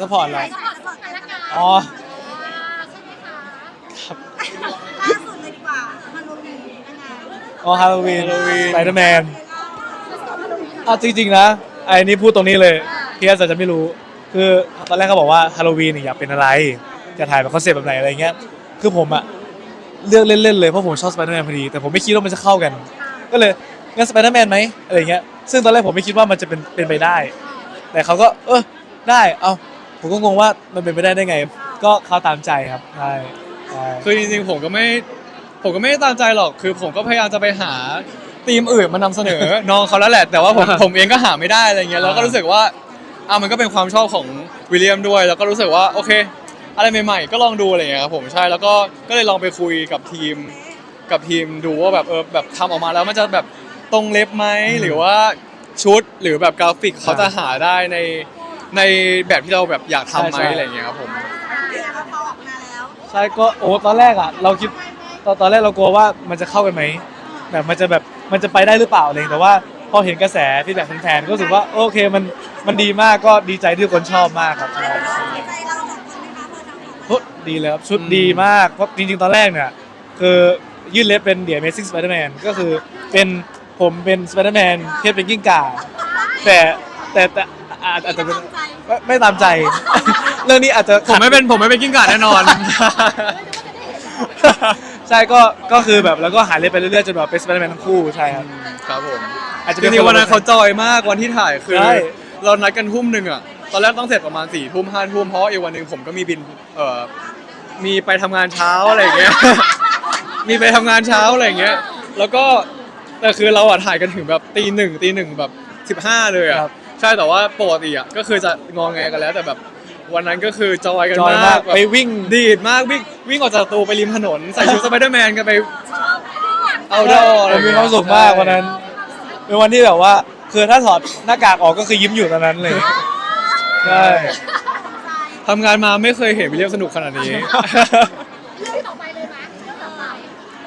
ซัพพอร์ตอะไรสปอร์ตสปอร์ตกันละกันอ๋อ ใช่ไหมคะครับล่าสุดเลยดีกว่าฮาโลวีนยังไงอ๋อฮาโลวีน Halloween สไปเดอร์แมนแล้วสปอร์ตฮาโลวีนอะจริง ๆ นะไอ้นี่พูดตรงนี้เลยพี่อาจจะไม่รู้ คือตอนแรกเขาบอกว่าฮาโลวีนเนี่ยอยากเป็นอะไร จะถ่ายเป็นคอนเซ็ปต์แบบไหนอะไรเงี้ย คือผมอะเลือกเล่น ๆ เลย เพราะผมชอบสไปเดอร์แมนพอดี แต่ผมไม่คิดว่ามันจะเข้ากัน ก็เลยงั้นสไปเดอร์แมนไหมอะไรเงี้ย ซึ่งตอนแรกผมไม่คิดว่ามันจะเป็นเป็นไปได้ แต่เขาก็เออได้ เอา ผมก็งงว่ามันเป็นไปได้ได้ไง ก็เขาตามใจครับใช่ใช่คือจริงๆผมก็ไม่ ผมก็ไม่ได้ตามใจหรอก คือผมก็พยายามจะไปหาธีมอื่นมานำเสนอ น้องเขาแล้วแหละ แต่ว่าผมผมเองก็หาไม่ได้อะไรเงี้ย แล้วก็รู้สึกว่าอะมันก็เป็นความชอบของวิลเลียมด้วย แล้วก็รู้สึกว่าโอเค อะไรใหม่ๆ ก็ลองดูอะไรเงี้ยครับผม ใช่ แล้วก็ ก็เลยลองไปคุยกับทีม กับทีมดูว่าแบบเออแบบทำออกมาแล้วมันจะแบบตรงเล็บไหมหรือว่าชุดหรือแบบกราฟิกเขาจะหาได้ใน ในแบบที่เราแบบอยากทำไหมอะไรเงี้ยครับผมแต่ว่าพอออกมาแล้วใช่ก็โอ้ตอนแรกอะเราคิดตอนตอนแรกเรากลัวว่ามันจะเข้ากันไหมแบบมันจะแบบมันจะไปได้หรือเปล่าอะไรอย่างเงี้ยแต่ว่าพอเห็นกระแสที่แบบแฟนๆก็รู้สึกว่าโอเคมันมันดีมากก็ดีใจที่ทุกคนชอบมากครับใช่ใจเราสองคนไหมคะพอทำออกมาโอ้ดีเลยครับชุดดีมากเพราะจริงๆตอนแรกเนี่ยคือยื่นเล็บเป็น The Amazing Spider-Man ก็คือเป็นผมเป็น Spider-Man เทพเป็นกิ้งก่าแต่แต่แต่ อาจอาจจะเป็นไม่ไม่ตามใจ เรื่องนี้อาจจะผมไม่เป็นผมไม่เป็นกิ้งก่าแน่นอน ใช่ก็ก็คือแบบแล้วก็หาเล่นไปเรื่อยๆจนแบบเป็นสไปเดอร์แมนทั้งคู่ใช่ครับครับผมอาจจะจเป็นริงๆวันนั้นเขาจอยมากวันที่ถ่ายคือ ใช่ เรานัดกันทุ่มหนึ่งอะตอนแรกต้องเสร็จประมาณสี่ทุ่มห้าทุ่มเพราะว่าอีกวันหนึ่งผมก็มีบินเอ่อมีไปทำงานเช้าอะไรอย่างเงี้ย มีไปทำงานเช้าอะไรอย่างเงี้ย แล้วก็แต่คือเราอะถ่ายกันถึงแบบตีหนึ่งตีหนึ่งแบบสิบห้าเลยอะครับ ใช่แต่ว่าปกติอะก็คือจะงองแงกันแล้วแต่แบบวันนั้นก็คือจอยกันจอยมามากกแบบไปวิ่ง ดีดมากวิ่งวิ่งออกจากประตูไปริมถนนใส่ชุดสไปเดอร์แมนกันไป เอาดอผมมีความสุขมากวันนั้นเป็นวันที่แบบว่า คือถ้าถอดหน้ากากออกก็คือยิ้มอยู่ตอนนั้นเลยใช่ทำงานมาไม่เคยเห็นวิลเลียมสนุกขนาดนี้ เรื่องต่อไปเลยไหมเรื่องต่อไป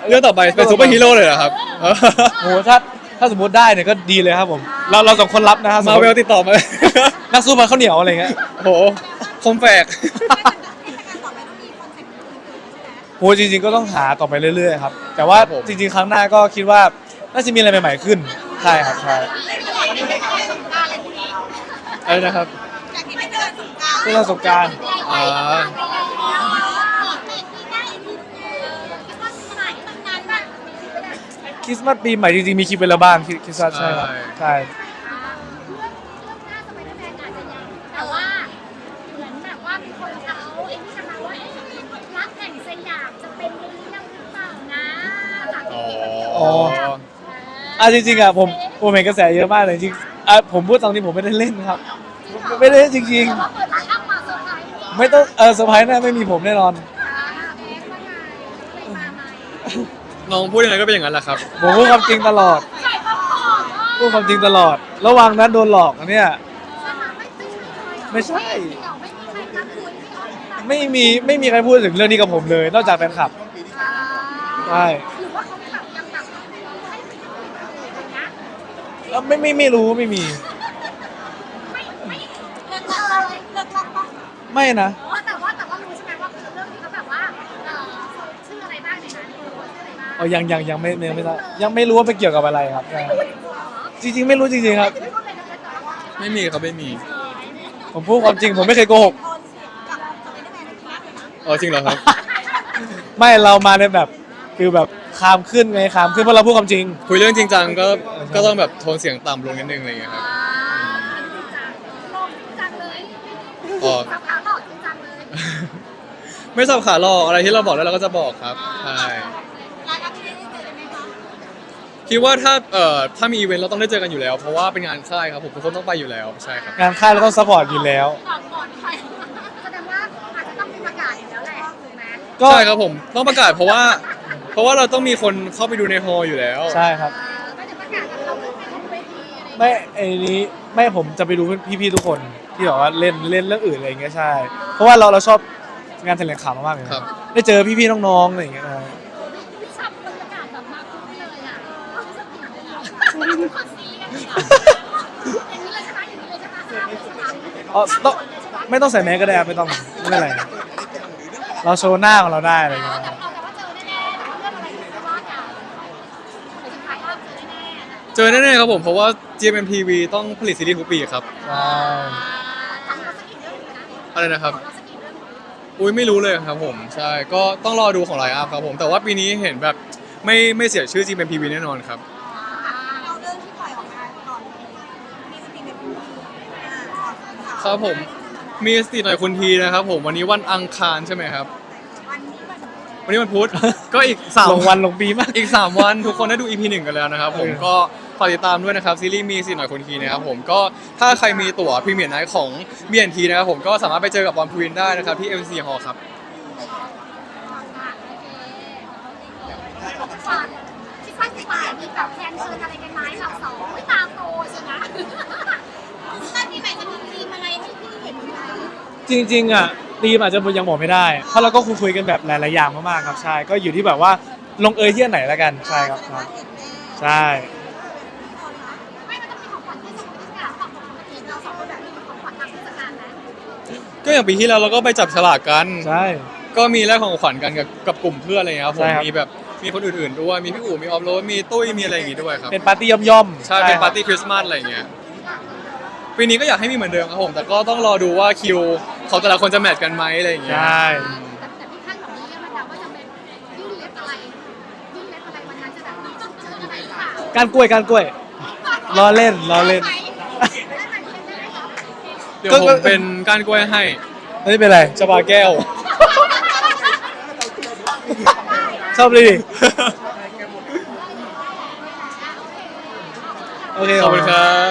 เรื่องต่อไปเป็นซูเปอร์ฮีโร่เลยเหรอครับ โหถ้า ถ้าสมมติได้เนี่ยก็ดีเลยครับผม เราเราสองคนรับนะครับมาเวลติดต่อมา นักสู้พันข้าวเหนียวอะไรเงี้ยโหคมแฝกเทศกาลต่อไปต้องมีคอนเซ็ปต์อื่นๆใช่ไหมโหจริง ๆ ก็ต้องหาต่อไปเรื่อยๆครับ แต่ว่าครับผมจริง ๆ ครั้งหน้าก็คิดว่าน่าจะมีอะไรใหม่ ๆ ขึ้น ใช่ครับใช่อะไรนะครับจากที่ไม่เจอสงกรารเรื่องประสบการณ์อ่า คริสต์มาสปีใหม่จริงๆมีคลิปไปแล้วบ้างคริคริสต์มาสใช่ครับใช่แต่ว่าเหมือนแบบว่ามีคนเขาเอ็นที่กันมาว่าเอ๊ะรักแห่งสยามจะเป็นมิลเลียมหรือเปล่านะหลังอ๋ออ๋อ อะจริงๆอะผมผมเห็นกระแสเยอะมากเลยจริงๆอะผมพูดตรงนี้ผมไม่ได้เล่นครับ ไม่ได้เล่นจริง แต่ว่าเปิดร้านอัพมาเซอร์ไพรส์ ๆ ไม่ต้องเออเซอร์ไพรส์แน่ไม่มีผมแน่นอน อ่าเอ๊ะว่าไงเลยมาไหม น้องพูดยังไงก็เป็นอย่างนั้นแหละครับ ผมพูดความจริงตลอดใส่ข้าวหอมอะพูดความจริงตลอด ระวังนั้นโดนหลอกนะเนี่ย ไม่ใช่เลยเหรอไม่ใช่เดี๋ยวไม่มีใครกล้าคุยที่ออกแบบไม่มีไม่มีใครพูดถึงเรื่องนี้กับผมเลย นอกจากแฟนคลับอ่าใช่หรือว่าเขาแบบยังแบบให้ไปทำอะไรอย่างเงี้ยแล้วไม่ไม่ไม่รู้ไม่มี ไม่ไม่เลิกลักเลยเลิกลักปะไม่นะอ๋อแต่ว่าแต่ว่ารู้ใช่ไหมว่าเรื่องนี้เขาแบบว่าเอ่อชื่ออะไรบ้างในนั้นชื่ ออะไรบ้างอ๋อยังยังยังไม่ยังไม่ทราบยังไม่รู้ว่าไปเกี่ยวกับอะไรครับใช่จริง ๆ ไม่รู้จริงๆครับไม่พูดเลยนะแต่ว่าไม่มีครับไม่มีผมพูดความจริงผมไม่เคยโกหกโอนเสียงกับสไปเดอร์แมนในคลาสเลยนะอ๋อจริงเหรอครับ ไม่เรามาในแบบฟิลแบบคามขึ้นไงคามขึ้นเพราะเราพูดความจริง คุยเรื่องจริงจังก็ก็ต้องแบบโทนเสียงต่ำลงนิดนึงอะไรอย่างเงี้ยครับอ่าอันนี้จริงจังลองจริงจังเลยอ๋อสับขาหลอกจริงจังเลยไม่สับขาหลอกอะไรที่เราบอกแล้วเราก็จะบอกครับใช่ รายรับที่ได้เจอกันไหมคะ คิดว่าถ้าเอ่อถ้ามีอีเวนต์เราต้องได้เจอกันอยู่แล้ว เพราะว่าเป็นงานค่ายครับผมทุกคนต้องไปอยู่แล้วใช่ครับงานค่ายเราต้องซัพพอร์ตอยู่แล้ว ก่อนก่อนใครแสดงว่าอาจจะต้องมีประกาศอยู่แล้วแหละถูกไหมก็ใช่ครับผมต้องประกาศเพราะว่า เพราะว่าเราต้องมีคนเข้าไปดูในฮอลล์อยู่แล้ว ใช่ครับ เออก็จะประกาศกันเราขึ้นไปบนเวทีอะไรอย่างเงี้ยไม่ไอ้นี้ไม่ผมจะไปดูพี่ๆทุกคนที่แบบว่าเล่นเล่นเรื่องอื่นอะไรอย่างเงี้ยใช่ เพราะว่าเราเราชอบงานแถลงข่าวมากๆเลยนะครับ ได้เจอพี่ๆน้องๆอะไรอย่างเงี้ยนะ วิชาประกาศแบบมาคุ้มเลยอะรู้สึกผิดเลยอะคนซีกันดีกว่า อย่างนี้เลยใช่ไหมอย่างนี้เลยใช่ไหมห้ามเลยใช่ไหมอ๋อต้องห้ามเลยใช่ไหมไม่ต้องใส่แมสก็ได้ครับไม่ต้องไม่เป็นไร เราโชว์หน้าของเราได้อะไรอย่างเงี้ยแต่เอาแต่ว่าเจอแน่ๆแต่ว่าเรื่องอะไรที่ว่ากันเดี๋ยวจะถ่ายภาพเจอแน่ๆนะเจอแน่ๆครับผมเพราะว่า GMMTV ต้องผลิตซีรีส์ทุกปีครับใช่ทำเราสักกี่เรื่องนะอะไรนะครับ เราสักกี่เรื่องอุ้ยไม่รู้เลยครับผมใช่ก็ต้องรอดูของไลน์อัพครับผมแต่ว่าปีนี้เห็นแบบไม่ไม่เสียชื่อ GMMTV แน่นอนครับ ครับผมมีสติหน่อยคุณทีนะครับผมวันนี้วันอังคารใช่ไหมครับ วันนี้มันวันนี้วันพุธ ก็อีกสามลงวันลงปีมาก อีก 3 วันทุกคนได้ดู EP 1กันแล้วนะครับผมเออก็ฝากติดตามด้วยนะครับซีรีส์มีสิหน่อยคนทีนะครับผมก็ถ้าใครมีตั๋วพรีเมียร์ไนท์ของ BNT นะครับผมก็สามารถไปเจอกับบอลพวินได้นะครับที่ MC Hall ครับฝากที่ฟังที่ฝ่ายมีแบบแทนเชิญอะไรกันไหมเราสองไม่ตามโตใช่ไหม นั่นมีใหม่จะมีทีมอะไรที่พี่เห็นไหมจริงๆอะทีมอาจจะยังบอกไม่ได้ เพราะเราก็คุยคุยๆกันแบบหลายๆอย่างมากๆครับใช่ก็อยู่ที่แบบว่าลงเอยที่อันไหนแล้วกันใช่ครับแสดงว่าเห็นแน่ใช่ไม่มันต้องมีของขวัญให้สมมติว่าฝั่งปกติเราสองคนแบบมีของขวัญทางผู้จัดการนะก็อย่างปีที่แล้วเราก็ไปจับฉลากกัน ใช่ ก็มีแลกของขวัญกันกับกับกลุ่มเพื่อนอะไรเงี้ยครับผมใช่ครับ มีแบบมีคนอื่นๆด้วยมีพี่อู๋มีออฟโรดมีตุ้ยมีอะไรอย่างงี้ด้วยครับเป็นปาร์ตี้ย่อมๆใช่เป็นปาร์ตี้คริสต์มาสอะไรอย่างเงี้ย ปีนี้ก็อยากให้มีเหมือนเดิมครับผมแต่ก็ต้องรอดูว่าคิวของแต่ละคนจะแมทช์กันไหมอะไรอย่างเงี้ยใช่แต่แต่พี่ข้างของนี้มันแบบว่าจะเป็นยื่นเล็บอะไรยื่นเล็บอะไรวันนั้นจะแบบมีต้องเจออะไรหรือเปล่าการกล้วยการกล้วย ล้อเล่นล้อเล่น ได้ไหมได้ไหมได้ไหมคะเดี๋ยวผมเป็นก้านกล้วยให้ไม่เป็นไรชบาแก้ว ชอบเลยดิโอเคขอบคุณครับ